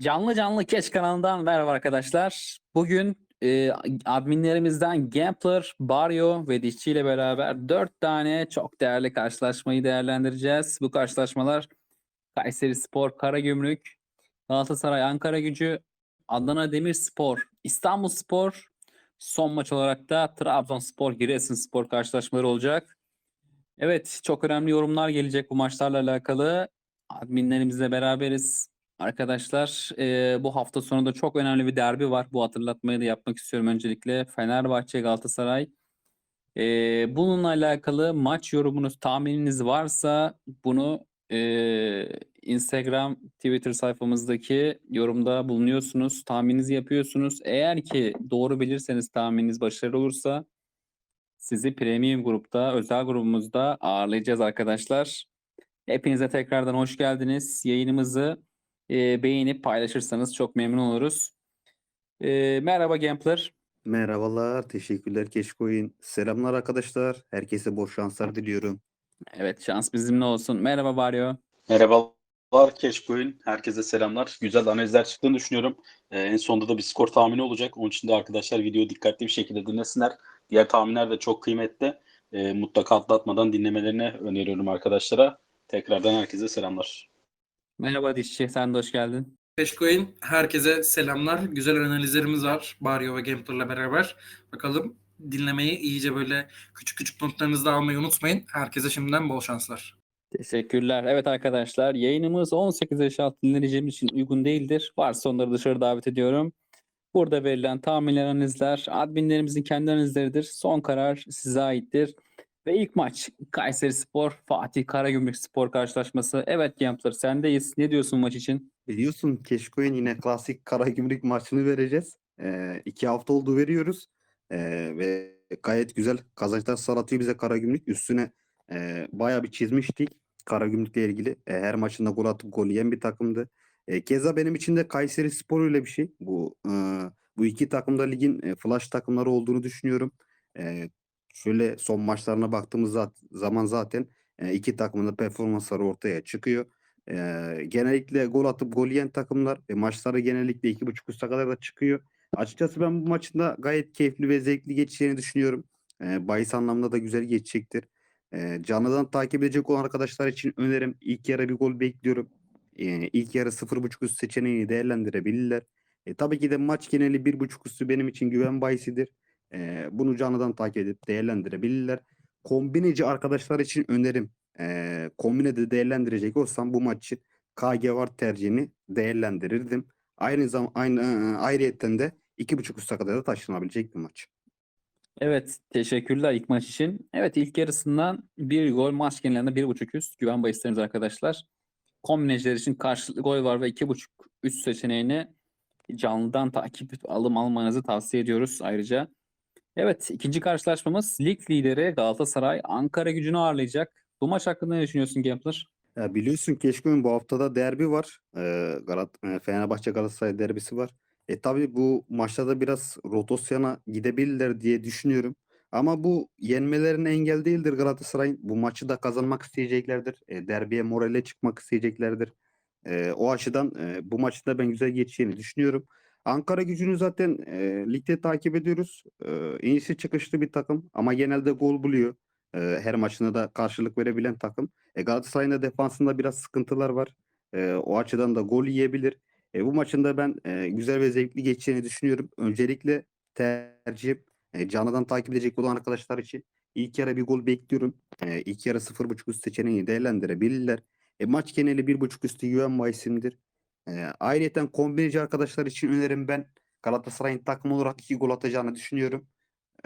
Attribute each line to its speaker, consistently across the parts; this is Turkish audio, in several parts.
Speaker 1: Canlı canlı Keş kanalından merhaba arkadaşlar. Bugün e, adminlerimizden Gambler, Barrio ve Dişçi ile beraber 4 tane çok değerli karşılaşmayı değerlendireceğiz. Bu karşılaşmalar Kayseri Spor, Karagümrük, Galatasaray, Ankara Gücü, Adana Demirspor, İstanbul Spor, son maç olarak da Trabzonspor, Giresunspor karşılaşmaları olacak. Evet, çok önemli yorumlar gelecek bu maçlarla alakalı. Adminlerimizle beraberiz. Arkadaşlar e, bu hafta sonunda çok önemli bir derbi var. Bu hatırlatmayı da yapmak istiyorum öncelikle. Fenerbahçe Galatasaray. E, bununla alakalı maç yorumunuz, tahmininiz varsa bunu e, Instagram, Twitter sayfamızdaki yorumda bulunuyorsunuz. Tahmininizi yapıyorsunuz. Eğer ki doğru bilirseniz tahmininiz başarılı olursa sizi premium grupta, özel grubumuzda ağırlayacağız arkadaşlar. Hepinize tekrardan hoş geldiniz. Yayınımızı e, beğenip paylaşırsanız çok memnun oluruz. E, merhaba Gambler.
Speaker 2: Merhabalar, teşekkürler Keşkoyun. Selamlar arkadaşlar. Herkese bol şanslar diliyorum.
Speaker 1: Evet şans bizimle olsun. Merhaba Baryo.
Speaker 3: Merhabalar Keşkoyun. Herkese selamlar. Güzel analizler çıktığını düşünüyorum. Ee, en sonunda da bir skor tahmini olacak. Onun için de arkadaşlar videoyu dikkatli bir şekilde dinlesinler. Diğer tahminler de çok kıymetli. Ee, mutlaka atlatmadan dinlemelerini öneriyorum arkadaşlara. Tekrardan herkese selamlar.
Speaker 1: Merhaba Dişçi. Sen de hoş geldin.
Speaker 4: Peşkoyun herkese selamlar. Güzel analizlerimiz var Barrio ve Gambler'la beraber. Bakalım dinlemeyi iyice böyle küçük küçük notlarınızı da almayı unutmayın. Herkese şimdiden bol şanslar.
Speaker 1: Teşekkürler. Evet arkadaşlar yayınımız 18 yaş altı dinleyicimiz için uygun değildir. Varsa onları dışarı davet ediyorum. Burada verilen tahminler, analizler adminlerimizin kendi analizleridir. Son karar size aittir. Ve ilk maç Kayseri Spor, Fatih Karagümrük Spor karşılaşması. Evet Gambler sendeyiz. Ne diyorsun maç için?
Speaker 2: Biliyorsun Keşkoyun yine klasik Karagümrük maçını vereceğiz. Ee, iki hafta oldu veriyoruz. Ee, ve gayet güzel kazançlar sağlatıyor bize Karagümrük. Üstüne e, bayağı bir çizmiştik Karagümrük'le ilgili. E, her maçında gol atıp gol yiyen bir takımdı. E, keza benim için de Kayseri Spor öyle bir şey. Bu e, bu iki takımda ligin e, flash takımları olduğunu düşünüyorum. E, şöyle son maçlarına baktığımız zaman zaten e, iki takımın da performansları ortaya çıkıyor. E, genellikle gol atıp gol yiyen takımlar ve maçları genellikle iki buçuk üste kadar da çıkıyor. Açıkçası ben bu maçın da gayet keyifli ve zevkli geçeceğini düşünüyorum. E, bahis anlamda da güzel geçecektir. E, canlıdan takip edecek olan arkadaşlar için önerim ilk yarı bir gol bekliyorum. E, ilk yarı 0.5 üst seçeneğini değerlendirebilirler. E, tabii ki de maç geneli 1.5 üstü benim için güven bahisidir. E, bunu canlıdan takip edip değerlendirebilirler. Kombineci arkadaşlar için önerim. E, kombine de değerlendirecek olsam bu maç için KG var tercihini değerlendirirdim. Aynı zaman aynı e, ayrıyetten de 2.5 üste kadar da taşınabilecek bir maç.
Speaker 1: Evet teşekkürler ilk maç için. Evet ilk yarısından bir gol maç genelinde bir buçuk üst güven bahislerimiz arkadaşlar. Kombineciler için karşılıklı gol var ve iki buçuk üst seçeneğini canlıdan takip alım almanızı tavsiye ediyoruz ayrıca. Evet ikinci karşılaşmamız lig lideri Galatasaray Ankara gücünü ağırlayacak. Bu maç hakkında ne düşünüyorsun Gambler?
Speaker 2: Ya biliyorsun Keşkoyun bu haftada derbi var. Ee, Galat e, Fenerbahçe Galatasaray derbisi var. E tabii bu maçta da biraz rotasyona gidebilirler diye düşünüyorum. Ama bu yenmelerine engel değildir Galatasaray'ın. Bu maçı da kazanmak isteyeceklerdir. E, derbiye morale çıkmak isteyeceklerdir. E, o açıdan e, bu maçı da ben güzel geçeceğini düşünüyorum. Ankara gücünü zaten e, ligde takip ediyoruz. E, inişi çıkışlı bir takım ama genelde gol buluyor. E, her maçında da karşılık verebilen takım. E, Galatasaray'ın da defansında biraz sıkıntılar var. E, o açıdan da gol yiyebilir. E, bu maçın da ben e, güzel ve zevkli geçeceğini düşünüyorum. Öncelikle tercihim e, canlıdan takip edecek olan arkadaşlar için ilk yarı bir gol bekliyorum. E, ilk yarı 0.5 üst seçeneğini değerlendirebilirler. E, maç geneli 1.5 üstü güven bahisimdir. E, ayrıca kombineci arkadaşlar için önerim ben Galatasaray'ın takım olarak 2 gol atacağını düşünüyorum.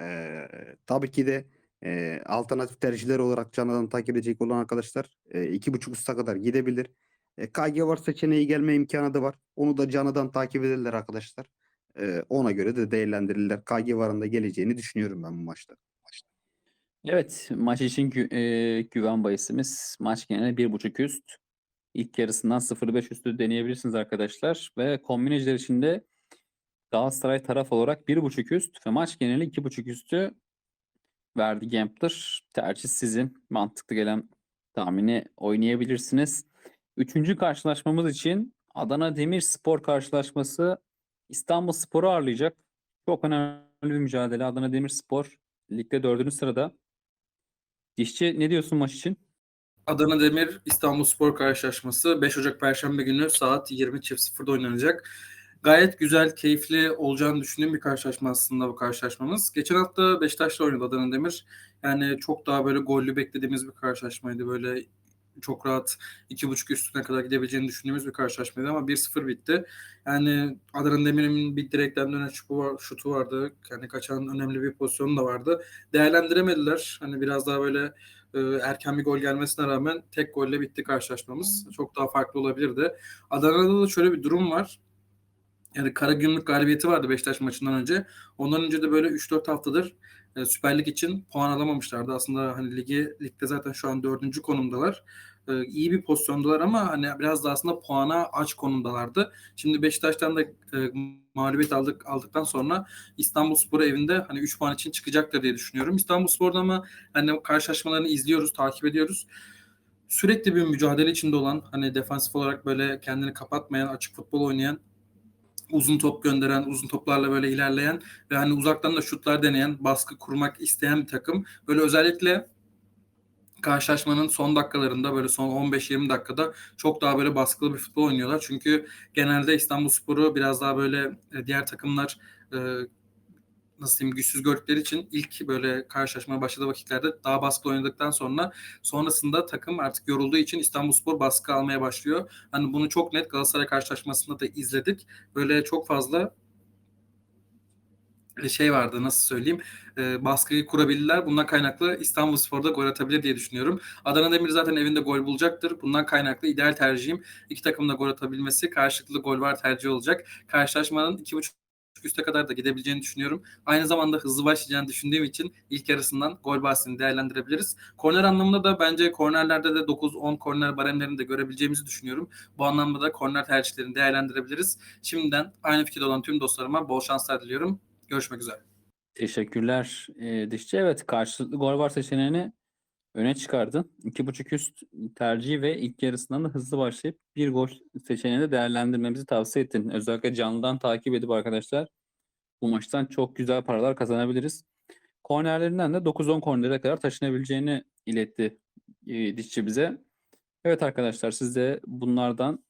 Speaker 2: E, tabii ki de e, alternatif tercihler olarak canlıdan takip edecek olan arkadaşlar e, iki buçuk üste kadar gidebilir. E, KG var seçeneği gelme imkanı da var. Onu da canlıdan takip ederler arkadaşlar. E, ona göre de değerlendirirler. KG varın da geleceğini düşünüyorum ben bu maçta.
Speaker 1: Evet maç için gü- e, güven bahisimiz maç geneli bir buçuk üst. İlk yarısından 0.5 üstü deneyebilirsiniz arkadaşlar. Ve kombineciler için de Galatasaray taraf olarak bir buçuk üst ve maç geneli iki buçuk üstü verdi Gambler. Tercih sizin. Mantıklı gelen tahmini oynayabilirsiniz. Üçüncü karşılaşmamız için Adana Demirspor karşılaşması İstanbul Spor'u ağırlayacak. Çok önemli bir mücadele. Adana Demirspor ligde dördüncü sırada. Dişçi ne diyorsun maç için?
Speaker 4: Adana Demir İstanbul Spor karşılaşması 5 Ocak Perşembe günü saat 20.00'da oynanacak. Gayet güzel, keyifli olacağını düşündüğüm bir karşılaşma aslında bu karşılaşmamız. Geçen hafta Beşiktaş'la oynadı Adana Demir. Yani çok daha böyle gollü beklediğimiz bir karşılaşmaydı. Böyle çok rahat 2.5 üstüne kadar gidebileceğini düşündüğümüz bir karşılaşmaydı ama 1-0 bitti. Yani Adana Demir'in bir direkten dönen şutu, var, şutu vardı. Yani kaçan önemli bir pozisyonu da vardı. Değerlendiremediler. Hani biraz daha böyle e, erken bir gol gelmesine rağmen tek golle bitti karşılaşmamız. Çok daha farklı olabilirdi. Adana'da da şöyle bir durum var. Yani Karagümrük galibiyeti vardı Beşiktaş maçından önce. Ondan önce de böyle 3-4 haftadır e, Süper Lig için puan alamamışlardı. Aslında hani ligi ligde zaten şu an dördüncü konumdalar. E, iyi bir pozisyondalar ama hani biraz da aslında puana aç konumdalardı. Şimdi Beşiktaş'tan da e, mağlubiyet aldık aldıktan sonra İstanbulspor evinde hani 3 puan için çıkacaktır diye düşünüyorum. İstanbulspor'da ama hani karşılaşmalarını izliyoruz, takip ediyoruz. Sürekli bir mücadele içinde olan, hani defansif olarak böyle kendini kapatmayan, açık futbol oynayan uzun top gönderen, uzun toplarla böyle ilerleyen ve hani uzaktan da şutlar deneyen, baskı kurmak isteyen bir takım. Böyle özellikle karşılaşmanın son dakikalarında böyle son 15-20 dakikada çok daha böyle baskılı bir futbol oynuyorlar. Çünkü genelde İstanbulspor'u biraz daha böyle e, diğer takımlar e, nasıl diyeyim güçsüz gördükleri için ilk böyle karşılaşmaya başladığı vakitlerde daha baskılı oynadıktan sonra sonrasında takım artık yorulduğu için İstanbulspor baskı almaya başlıyor. Hani bunu çok net Galatasaray karşılaşmasında da izledik. Böyle çok fazla e, şey vardı nasıl söyleyeyim e, baskıyı kurabilirler. Bundan kaynaklı İstanbulspor'da gol atabilir diye düşünüyorum. Adana Demir zaten evinde gol bulacaktır. Bundan kaynaklı ideal tercihim iki takımın da gol atabilmesi. Karşılıklı gol var tercih olacak. Karşılaşmanın 2.5 üste kadar da gidebileceğini düşünüyorum. Aynı zamanda hızlı başlayacağını düşündüğüm için ilk yarısından gol bahsini değerlendirebiliriz. Korner anlamında da bence kornerlerde de 9-10 korner baremlerini de görebileceğimizi düşünüyorum. Bu anlamda da korner tercihlerini değerlendirebiliriz. Şimdiden aynı fikirde olan tüm dostlarıma bol şanslar diliyorum. Görüşmek üzere.
Speaker 1: Teşekkürler e, Dişçi. Evet karşılıklı gol var seçeneğini öne çıkardın. 2.5 üst tercihi ve ilk yarısından da hızlı başlayıp bir gol seçeneğini de değerlendirmemizi tavsiye ettin. Özellikle canlıdan takip edip arkadaşlar bu maçtan çok güzel paralar kazanabiliriz. Kornerlerinden de 9-10 kornere kadar taşınabileceğini iletti e, Dişçi bize. Evet arkadaşlar siz de bunlardan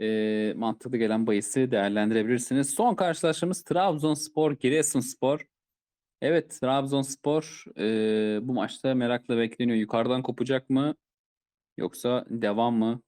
Speaker 1: e, mantıklı gelen bahisi değerlendirebilirsiniz. Son karşılaşmamız Trabzonspor Giresunspor. Evet Trabzonspor e, bu maçta merakla bekleniyor. Yukarıdan kopacak mı yoksa devam mı?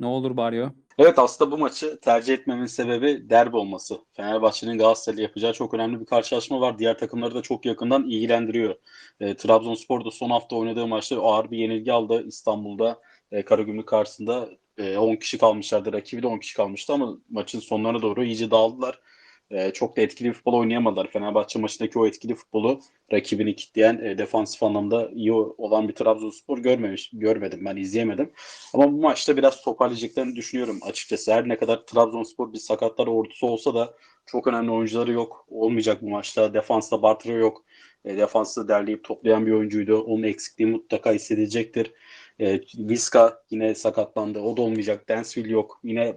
Speaker 1: Ne olur Baryo?
Speaker 3: Evet aslında bu maçı tercih etmemin sebebi derbi olması. Fenerbahçe'nin Galatasaray'la yapacağı çok önemli bir karşılaşma var. Diğer takımları da çok yakından ilgilendiriyor. E, Trabzonspor da son hafta oynadığı maçta ağır bir yenilgi aldı İstanbul'da. E, Karagümrük karşısında e, 10 kişi kalmışlardı. Rakibi de 10 kişi kalmıştı ama maçın sonlarına doğru iyice dağıldılar. E, çok da etkili futbol oynayamadılar. Fenerbahçe maçındaki o etkili futbolu rakibini kitleyen e, defansif anlamda iyi olan bir Trabzonspor görmemiş, görmedim ben izleyemedim. Ama bu maçta biraz toparlayacaklarını düşünüyorum açıkçası. Her ne kadar Trabzonspor bir sakatlar ordusu olsa da çok önemli oyuncuları yok. Olmayacak bu maçta. Defansta Bartra yok. E, defansı derleyip toplayan bir oyuncuydu. Onun eksikliği mutlaka hissedilecektir. E, Viska yine sakatlandı. O da olmayacak. Densville yok. Yine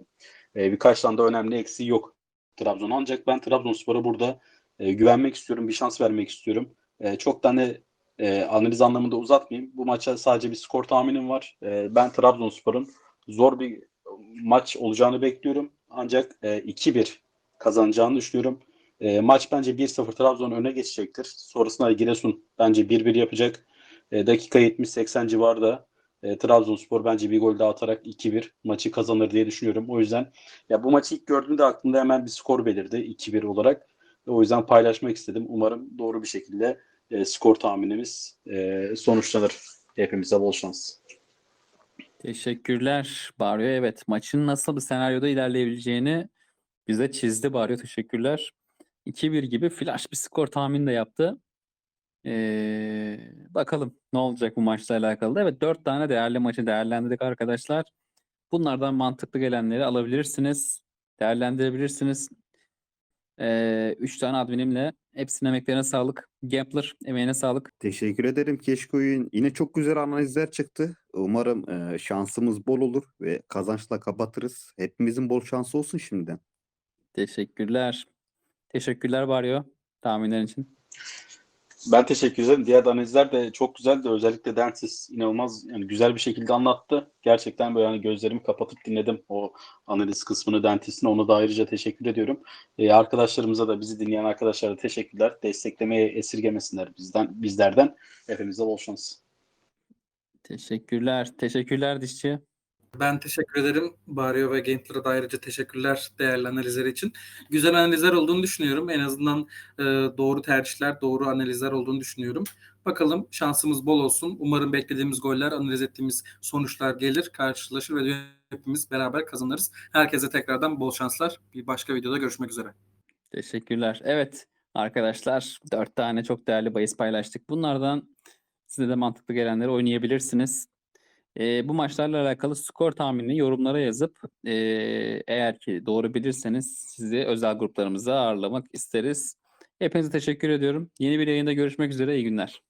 Speaker 3: e, birkaç tane de önemli eksiği yok Trabzon. Ancak ben Trabzonspor'a burada e, güvenmek istiyorum. Bir şans vermek istiyorum. E, çok tane e, analiz anlamında uzatmayayım. Bu maça sadece bir skor tahminim var. E, ben Trabzonspor'un zor bir maç olacağını bekliyorum. Ancak e, 2-1 kazanacağını düşünüyorum. E, maç bence 1-0 Trabzon öne geçecektir. Sonrasında Giresun bence 1-1 yapacak. E, dakika 70-80 civarında e, Trabzonspor bence bir gol daha atarak 2-1 maçı kazanır diye düşünüyorum. O yüzden ya bu maçı ilk gördüğümde aklımda hemen bir skor belirdi 2-1 olarak. O yüzden paylaşmak istedim. Umarım doğru bir şekilde e, skor tahminimiz e, sonuçlanır. Hepimize bol şans.
Speaker 1: Teşekkürler Baryo. Evet maçın nasıl bir senaryoda ilerleyebileceğini bize çizdi Baryo. Teşekkürler. 2-1 gibi flash bir skor tahmini de yaptı. Ee, bakalım ne olacak bu maçla alakalı. da. Evet 4 tane değerli maçı değerlendirdik arkadaşlar. Bunlardan mantıklı gelenleri alabilirsiniz. Değerlendirebilirsiniz. Ee, üç tane adminimle hepsinin emeklerine sağlık. Gambler emeğine sağlık.
Speaker 2: Teşekkür ederim Keşkoyun. Yine çok güzel analizler çıktı. Umarım e, şansımız bol olur ve kazançla kapatırız. Hepimizin bol şansı olsun şimdiden.
Speaker 1: Teşekkürler. Teşekkürler Baryo tahminlerin için.
Speaker 3: Ben teşekkür ederim. Diğer analizler de çok güzeldi. Özellikle Densis inanılmaz yani güzel bir şekilde anlattı. Gerçekten böyle hani gözlerimi kapatıp dinledim o analiz kısmını Dentis'in. Ona da ayrıca teşekkür ediyorum. Ee, arkadaşlarımıza da bizi dinleyen arkadaşlara da teşekkürler. Desteklemeye esirgemesinler bizden bizlerden. Hepimize bol şans.
Speaker 1: Teşekkürler. Teşekkürler dişçi.
Speaker 4: Ben teşekkür ederim. Barrio ve Gambler'a da ayrıca teşekkürler değerli analizleri için. Güzel analizler olduğunu düşünüyorum. En azından e, doğru tercihler, doğru analizler olduğunu düşünüyorum. Bakalım şansımız bol olsun. Umarım beklediğimiz goller, analiz ettiğimiz sonuçlar gelir, karşılaşır ve hepimiz beraber kazanırız. Herkese tekrardan bol şanslar. Bir başka videoda görüşmek üzere.
Speaker 1: Teşekkürler. Evet arkadaşlar dört tane çok değerli bahis paylaştık. Bunlardan size de mantıklı gelenleri oynayabilirsiniz. Ee, bu maçlarla alakalı skor tahminini yorumlara yazıp ee, eğer ki doğru bilirseniz sizi özel gruplarımıza ağırlamak isteriz. Hepinize teşekkür ediyorum. Yeni bir yayında görüşmek üzere. İyi günler.